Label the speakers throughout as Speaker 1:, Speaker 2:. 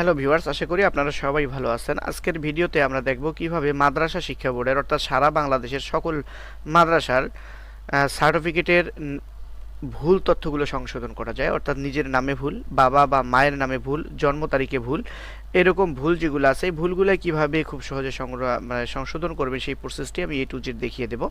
Speaker 1: Hello viewers আশা করি আপনারা সবাই ভালো আছেন। আজকের ভিডিওতে আমরা দেখব কীভাবে মাদ্রাসা শিক্ষা বোর্ডের, অর্থাৎ সারা বাংলাদেশের সকল মাদ্রাসার সার্টিফিকেটের ভুল তথ্যগুলো সংশোধন করা যায়। অর্থাৎ নিজের নামে ভুল, বাবা বা মায়ের নামে ভুল, জন্ম তারিখে ভুল এরকম ভুল যেগুলো আছে, এই ভুলগুলো কীভাবে খুব সহজে সংগ্রহ মানে সংশোধন করবে সেই প্রসেসটি আমি এ টু জেড দেখিয়ে দেবো।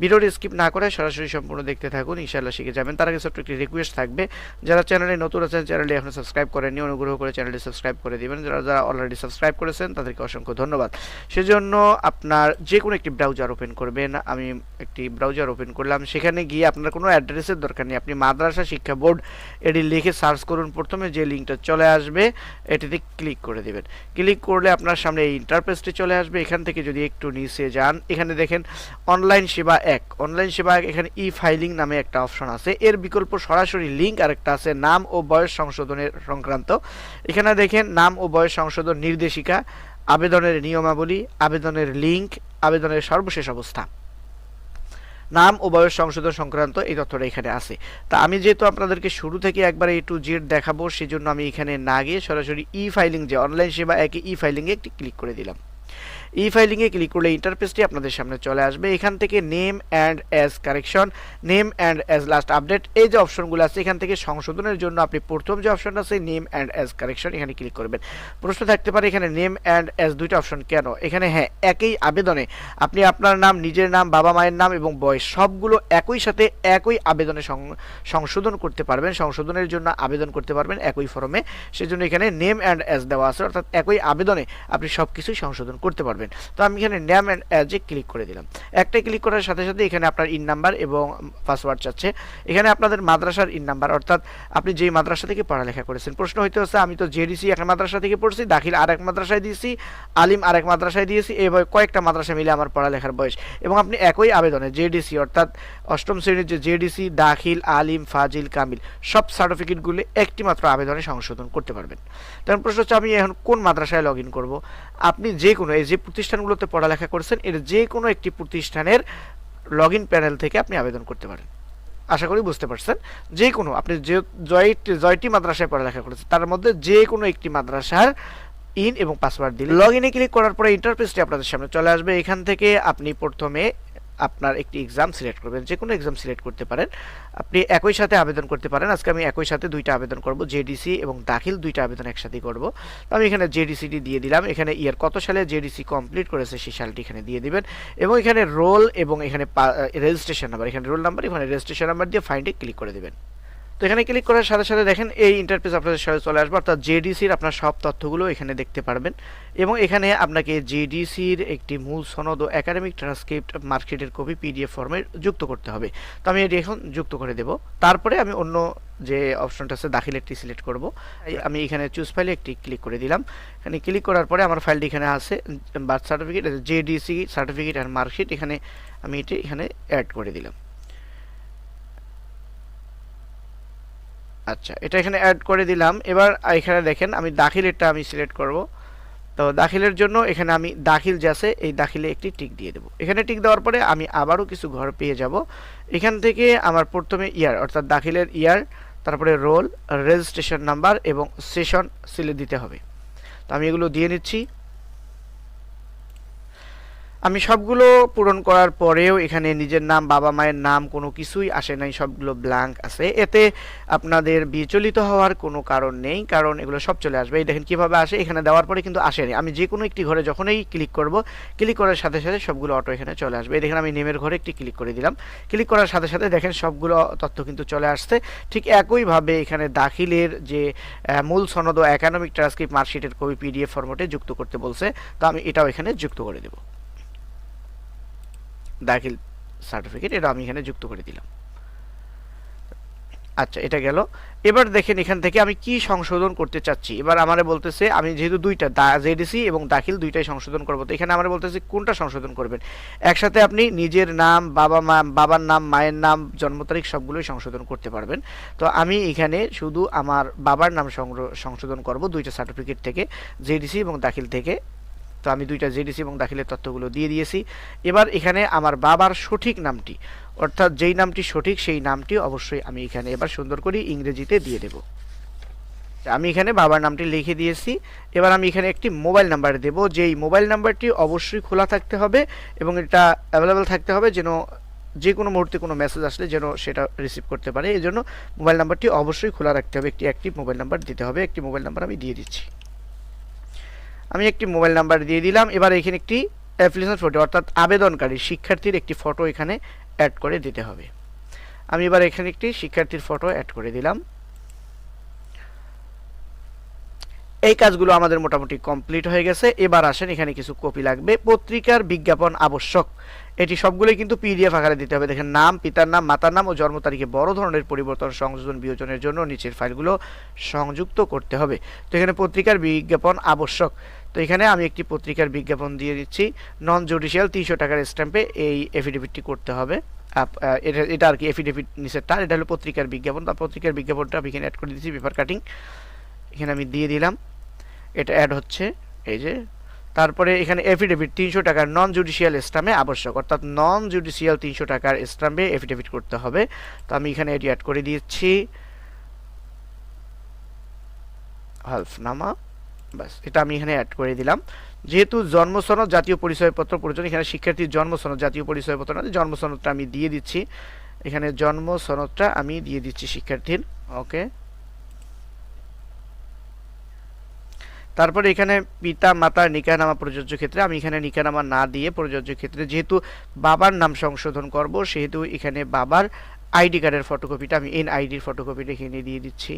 Speaker 1: ভিডিওটি স্কিপ না করে সরাসরি সম্পূর্ণ দেখতে থাকুন, ইনশাআল্লাহ শিখে যাবেন। তার আগে ছোট্ট একটি রিকোয়েস্ট থাকবে, যারা চ্যানেলে নতুন আছেন চ্যানেলটি এখন সাবস্ক্রাইব করেননি, অনুগ্রহ করে চ্যানেলটি সাবস্ক্রাইব করে দিবেন। যারা যারা অলরেডি সাবস্ক্রাইব করেছেন, তাদেরকে অসংখ্য ধন্যবাদ। সেজন্য আপনার যে কোনো একটি ব্রাউজার ওপেন করবেন, আমি একটি ব্রাউজার ওপেন করলাম। সেখানে গিয়ে আপনার কোনো অ্যাড্রেসের দরকার নেই। আপনি মাদ্রাসা শিক্ষা বোর্ড এটি লিখে সার্চ করুন প্রথমে, যে লিঙ্কটা চলে আসবে, এটিতে ক্লিক করে দেবেন। ক্লিক করলে আপনার সামনে এই ইন্টারপেসটি চলে আসবে। এখান থেকে যদি একটু নিচে যান, এখানে দেখেন অনলাইন সেবা এক। অনলাইন সেবা এক, এখানে ই ফাইলিং নামে একটা অপশন আছে। এর বিকল্প সরাসরি লিঙ্ক আরেকটা আছে, নাম ও বয়স সংশোধনের সংক্রান্ত। এখানে দেখেন নাম ও বয়স সংশোধন নির্দেশিকা, আবেদনের নিয়মাবলী, আবেদনের লিঙ্ক আবেদনের সর্বশেষ অবস্থা। নাম ও বয়স সংশোধন সংক্রান্ত এই তথ্যটা এখানে আছে। তা আমি যেহেতু আপনাদেরকে শুরু থেকে একবার এই টু জেড দেখাবো, সেজন্য আমি এখানে না গিয়ে সরাসরি ই ফাইলিং যে অনলাইন সেবা, একে ই ফাইলিংয়ে একটি ক্লিক করে দিলাম। ই ফাইলিংয়ে ক্লিক করলে ইন্টারফেসটি আপনাদের সামনে চলে আসবে। এখান থেকে name and age correction name and age last update এই যে অপশনগুলো আছে, এখান থেকে সংশোধনের জন্য আপনি প্রথম যে অপশনটা আছে নেম অ্যান্ড অ্যাজ কারেকশন এখানে ক্লিক করবেন। প্রশ্ন থাকতে পারে, এখানে নেম অ্যান্ড অ্যাজ দুইটা অপশন কেন? এখানে হ্যাঁ একই আবেদনে আপনি আপনার নাম, নিজের নাম, বাবা মায়ের নাম এবং বয়স সবগুলো একই সাথে একই আবেদনে সংশোধন করতে পারবেন। সংশোধনের জন্য আবেদন করতে পারবেন একই ফর্মে সেজন্য এখানে নেম অ্যান্ড অ্যাজ দেওয়া আছে, অর্থাৎ একই আবেদনে আপনি সব কিছুই সংশোধন করতে পারবেন। তো আমি এখানে নেম অ্যান্ড অ্যাজে ক্লিক করে দিলাম। একটা ক্লিক করার সাথে সাথে এখানে আপনার ইন নাম্বার এবং পাসওয়ার্ড চাচ্ছে। এখানে আপনাদের মাদ্রাসার ইন নাম্বার অর্থাৎ আপনি যেই মাদ্রাসা থেকে পড়ালেখা করেছেন। প্রশ্ন হইতে হচ্ছে, আমি তো জেডিসি এক মাদ্রাসা থেকে পড়ছি, দাখিল আরেক মাদ্রাসায় দিয়েছি, আলিম আরেক মাদ্রাসায় দিয়েছি এভাবে কয়েকটা মাদ্রাসা মিলে আমার পড়ালেখার বয়স। এবং আপনি একই আবেদনে জেডিসি অর্থাৎ অষ্টম শ্রেণির যে জেডিসি দাখিল, আলিম, ফাজিল, কামিল, সব সার্টিফিকেটগুলি একটি মাত্র আবেদনে সংশোধন করতে পারবেন। তখন প্রশ্ন হচ্ছে, আমি এখন কোন মাদ্রাসায় লগ ইন করব? আপনি যে কোনো এই যে প্রতিষ্ঠানগুলোতে পড়ালেখা করেছেন, এর যে কোনো একটি প্রতিষ্ঠানের লগ প্যানেল থেকে আপনি আবেদন করতে পারেন। আশা করি বুঝতে পারছেন। যে কোনো, আপনি যে জয়টি জয়টি মাদ্রাসায় পড়ালেখা করেছেন, তার মধ্যে যে কোনো একটি মাদ্রাসার ইন এবং পাসওয়ার্ড দিন লগ ইনে ক্লিক করার পরে ইন্টারফেসটি আপনাদের সামনে চলে আসবে। এখান থেকে আপনি প্রথমে আপনার একটি এক্সাম সিলেক্ট করবেন যে কোনো এক্সাম সিলেক্ট করতে পারেন। আপনি একই সাথে আবেদন করতে পারেন। আজকে আমি একই সাথে দুইটা আবেদন করব জেডিসি এবং দাখিল দুইটা আবেদন একসাথে করব। তো আমি এখানে জেডিসিটি দিয়ে দিলাম। এখানে ইয়ার কত সালে জেডিসি কমপ্লিট করেছে সেই সালটি এখানে দিয়ে দিবেন। এবং এখানে রোল এবং এখানে রেজিস্ট্রেশন নাম্বার এখানে রোল নাম্বার এখানে রেজিস্ট্রেশন নাম্বার দিয়ে ফাইন্ডে ক্লিক করে দেবেন। তো এখানে ক্লিক করার সাথে সাথে দেখেন এই ইন্টারফেস আপনাদের সাথে চলে আসবে, অর্থাৎ জেডিসির আপনার সব তথ্যগুলো এখানে দেখতে পারবেন। এবং এখানে আপনাকে জেডিসির একটি মূল সনদ ও একাডেমিক ট্রান্সক্রিপ্ট মার্কশিটের কপি পিডিএফ ফর্মে যুক্ত করতে হবে। তো আমি এটি এখন যুক্ত করে দেব। তারপরে আমি অন্য যে অপশনটা আছে দাখিলেরটি সিলেক্ট করব। আমি এখানে চুজ ফাইলে একটি ক্লিক করে দিলাম। এখানে ক্লিক করার পরে আমার ফাইলটি এখানে আছে বার্থ সার্টিফিকেট জেডিসি সার্টিফিকেট আর মার্কশিট এখানে আমি এটি এখানে অ্যাড করে দিলাম। আচ্ছা এটা এখানে অ্যাড করে দিলাম। এবার এখানে দেখেন, আমি দাখিলেরটা আমি সিলেক্ট করব। তো দাখিলের জন্য এখানে আমি দাখিল যে আছে, এই দাখিলে একটি টিক দিয়ে দেবো। এখানে টিক দেওয়ার পরে আমি আবারও কিছু ঘর পেয়ে যাব। এখান থেকে আমার প্রথমে ইয়ার অর্থাৎ দাখিলের ইয়ার তারপরে রোল রেজিস্ট্রেশন নাম্বার এবং সেশন সিলে দিতে হবে। তো আমি এগুলো দিয়ে নিচ্ছি। আমি সবগুলো পূরণ করার পরেও এখানে নিজের নাম, বাবা মায়ের নাম কোনো কিছুই আসে নাই, সবগুলো ব্ল্যাঙ্ক আছে। এতে আপনাদের বিচলিত হওয়ার কোনো কারণ নেই, কারণ এগুলো সব চলে আসবে। এই দেখেন কীভাবে আসে, এখানে দেওয়ার পরে কিন্তু আসেনি। আমি যে কোনো একটি ঘরে যখনই ক্লিক করব ক্লিক করার সাথে সাথে সবগুলো অটো এখানে চলে আসবে। এই দেখেন আমি নেমের ঘরে একটি ক্লিক করে দিলাম। ক্লিক করার সাথে সাথে দেখেন সবগুলো তথ্য কিন্তু চলে আসছে। ঠিক একইভাবে এখানে দাখিলের যে মূল সনদ ও একানমিক ট্রান্সক্রিপ্ট মার্কশিটের কবি পিডিএফ ফর্মেটে যুক্ত করতে বলছে। তো আমি এটাও এখানে যুক্ত করে দেবো। দাখিল সার্টিফিকেট, এটা আমি এখানে যুক্ত করে দিলাম। আচ্ছা এটা গেল। এবার দেখেন এখান থেকে আমি কি সংশোধন করতে চাচ্ছি। এবার আমারে বলতেছে, আমি যেহেতু দুইটা জেডিসি এবং দাখিল দুইটাই সংশোধন করব, তো এখানে আমার বলতেছে, কোনটা সংশোধন করবেন? একসাথে আপনি নিজের নাম, বাবা মা, বাবার নাম, মায়ের নাম, জন্ম তারিখ সবগুলোই সংশোধন করতে পারবেন। তো আমি এখানে শুধু আমার বাবার নাম সংশোধন করব দুইটা সার্টিফিকেট থেকে জেডিসি এবং দাখিল থেকে। তো আমি দুইটা জেডিসি এবং দাখিলের তথ্যগুলো দিয়ে দিয়েছি। এবার এখানে আমার বাবার সঠিক নামটি, অর্থাৎ যেই নামটি সঠিক সেই নামটি অবশ্যই আমি এখানে এবার সুন্দর করে ইংরেজিতে দিয়ে দেব। আমি এখানে বাবার নামটি লিখে দিয়েছি। এবার আমি এখানে একটি মোবাইল নাম্বার দেব। যেই মোবাইল নাম্বারটি অবশ্যই খোলা থাকতে হবে এবং এটা অ্যাভেলেবেল থাকতে হবে যেন যে কোনো মুহূর্তে কোনো মেসেজ আসলে যেন সেটা রিসিভ করতে পারে। এই জন্য মোবাইল নাম্বারটি অবশ্যই খোলা রাখতে হবে। একটি অ্যাক্টিভ মোবাইল নাম্বার দিতে হবে। একটি মোবাইল নাম্বার আমি দিয়ে দিচ্ছি। আমি একটি মোবাইল নাম্বার দিয়ে দিলাম। এবার এখানে একটি অ্যাপ্লিকেশন ফটো অর্থাৎ আবেদনকারী শিক্ষার্থীর একটি ফটো এখানে অ্যাড করে দিতে হবে। আমি এবার এখানে একটি শিক্ষার্থীর ফটো অ্যাড করে দিলাম। এই কাজগুলো আমাদের মোটামুটি কমপ্লিট হয়ে গেছে। এবার আসেন, এখানে কিছু কপি লাগবে। পত্রিকার বিজ্ঞাপন আবশ্যক। এটি সবগুলোই কিন্তু পিডিএফ আকারে দিতে হবে। দেখেন, নাম, পিতার নাম, মাতার নাম ও জন্ম তারিখে বড় ধরনের পরিবর্তন সংযোজন বিয়োজনের জন্য নিচের ফাইলগুলো সংযুক্ত করতে হবে। তো এখানে পত্রিকার বিজ্ঞাপন আবশ্যক। তো এখানে আমি একটি পত্রিকার বিজ্ঞাপন দিয়ে দিচ্ছি। নন জুডিশিয়াল তিনশো টাকার স্ট্যাম্পে এই এফিডেভিটটি করতে হবে। এটা এটা আর কি এফিডেভিট নিচেরটা এটা হলো পত্রিকার বিজ্ঞাপন। বা পত্রিকার বিজ্ঞাপনটা আমি এখানে অ্যাড করে দিচ্ছি পেপার কাটিং এখানে আমি দিয়ে দিলাম। এটা অ্যাড হচ্ছে, এই যে। তারপরে এখানে এফিডেভিট তিনশো টাকার নন জুডিশিয়াল স্ট্যাম্পে আবশ্যক, অর্থাৎ নন জুডিশিয়াল তিনশো টাকার স্ট্যাম্পে এফিডেভিট করতে হবে। তো আমি এখানে এটি অ্যাড করে দিচ্ছি হালফনামা বাস এটা আমি এখানে অ্যাড করে দিলাম। যেহেতু জন্মসনদ জাতীয় পরিচয়পত্র প্রয়োজন, এখানে শিক্ষার্থীর জন্মসনদ জাতীয় পরিচয়পত্র না জন্ম সনদটা আমি দিয়ে দিচ্ছি। এখানে জন্ম সনদটা আমি দিয়ে দিচ্ছি শিক্ষার্থীর ওকে তারপরে এখানে পিতা মাতার নিকাহনামা প্রযোজ্য ক্ষেত্রে আমি এখানে নিকাহনামা না দিয়ে প্রযোজ্য ক্ষেত্রে যেহেতু বাবার নাম সংশোধন করব, সেহেতু এখানে বাবার আইডি কার্ডের ফটোকপিটা আমি এন আইডির ফটোকপিটা এখানে দিয়ে দিচ্ছি।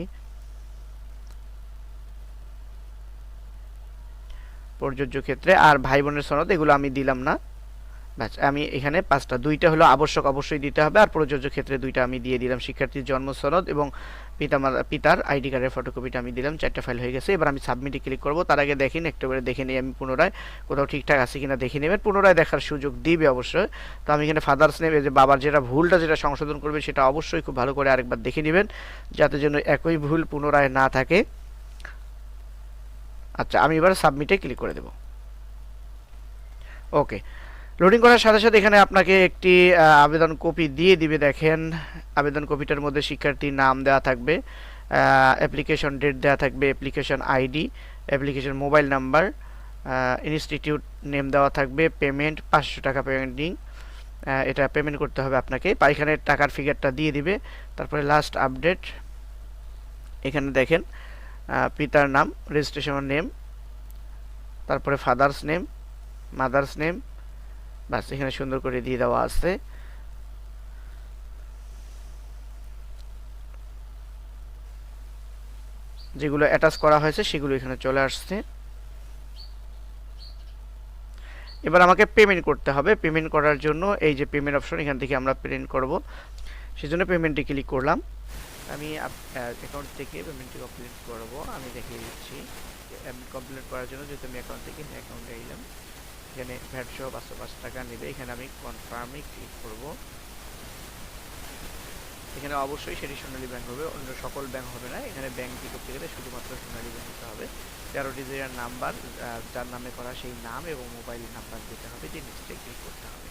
Speaker 1: প্রযোজ্য ক্ষেত্রে আর ভাই বোনের সনদ এগুলো আমি দিলাম না। আমি এখানে পাঁচটা, দুইটা হলো আবশ্যক অবশ্যই দিতে হবে, আর প্রযোজ্য ক্ষেত্রে দুইটা আমি দিয়ে দিলাম শিক্ষার্থীর জন্ম সনদ এবং পিতা পিতার আইডি কার্ডের ফটোকপিটা আমি দিলাম, চারটা ফাইল হয়ে গেছে, এবার আমি সাবমিটে ক্লিক করব, তার আগে দেখিন, একটু করে দেখে নিই আমি পুনরায়, কোথাও ঠিকঠাক আছে কিনা দেখে নেবেন, পুনরায় দেখার সুযোগ দিবে অবশ্যই, তো আমি এখানে ফাদার্স নেম যে বাবার যেটা ভুলটা যেটা সংশোধন করবে সেটা অবশ্যই খুব ভালো করে আরেকবার দেখে নেবেন, যাতে যেন একই ভুল পুনরায় না থাকে। আচ্ছা আমি এবার সাবমিটে ক্লিক করে দেব। ওকে লোডিং করার সাথে সাথে এখানে আপনাকে একটি আবেদন কপি দিয়ে দিবে, দেখেন। আবেদন কপিটার মধ্যে শিক্ষার্থীর নাম দেওয়া থাকবে অ্যাপ্লিকেশন ডেট দেওয়া থাকবে application ID application mobile number institute name দেওয়া থাকবে পেমেন্ট পাঁচশো টাকা পেমেন্টিং এটা পেমেন্ট করতে হবে আপনাকে। এখানে টাকার ফিগারটা দিয়ে দিবে, তারপরে লাস্ট আপডেট এখানে দেখেন পিতার নাম রেজিস্ট্রেশন নেম তারপরে ফাদার্স নেম মাদার্স নেম বাস এখানে সুন্দর করে দিয়ে দেওয়া আছে। যেগুলো অ্যাটাচ করা হয়েছে, সেগুলো এখানে চলে আসছে। এবার আমাকে পেমেন্ট করতে হবে। পেমেন্ট করার জন্য এই যে পেমেন্ট অপশন এখান থেকে আমরা পেমেন্ট করব। সেজন্য পেমেন্টে ক্লিক করলাম। আমি অ্যাকাউন্ট থেকে পেমেন্টটি কমপ্লিট করব। আমি দেখিয়ে দিচ্ছি কমপ্লিট করার জন্য যেহেতু আমি অ্যাকাউন্ট থেকে অ্যাকাউন্টে এলাম এখানে ভ্যাট সহ পাঁচশো পাঁচ টাকা নেবে। এখানে আমি কনফার্মে ক্লিক করব। এখানে অবশ্যই সেটি সোনালী ব্যাংক হবে। অন্য সকল ব্যাংক হবে না। এখানে ব্যাংক করতে গেলে শুধুমাত্র সোনালী ব্যাংক হতে হবে। তেরো ডিজিটের নাম্বার যার নামে করা সেই নাম এবং মোবাইল নাম্বার দিতে হবে, যে নিচে ক্লিক করতে হবে।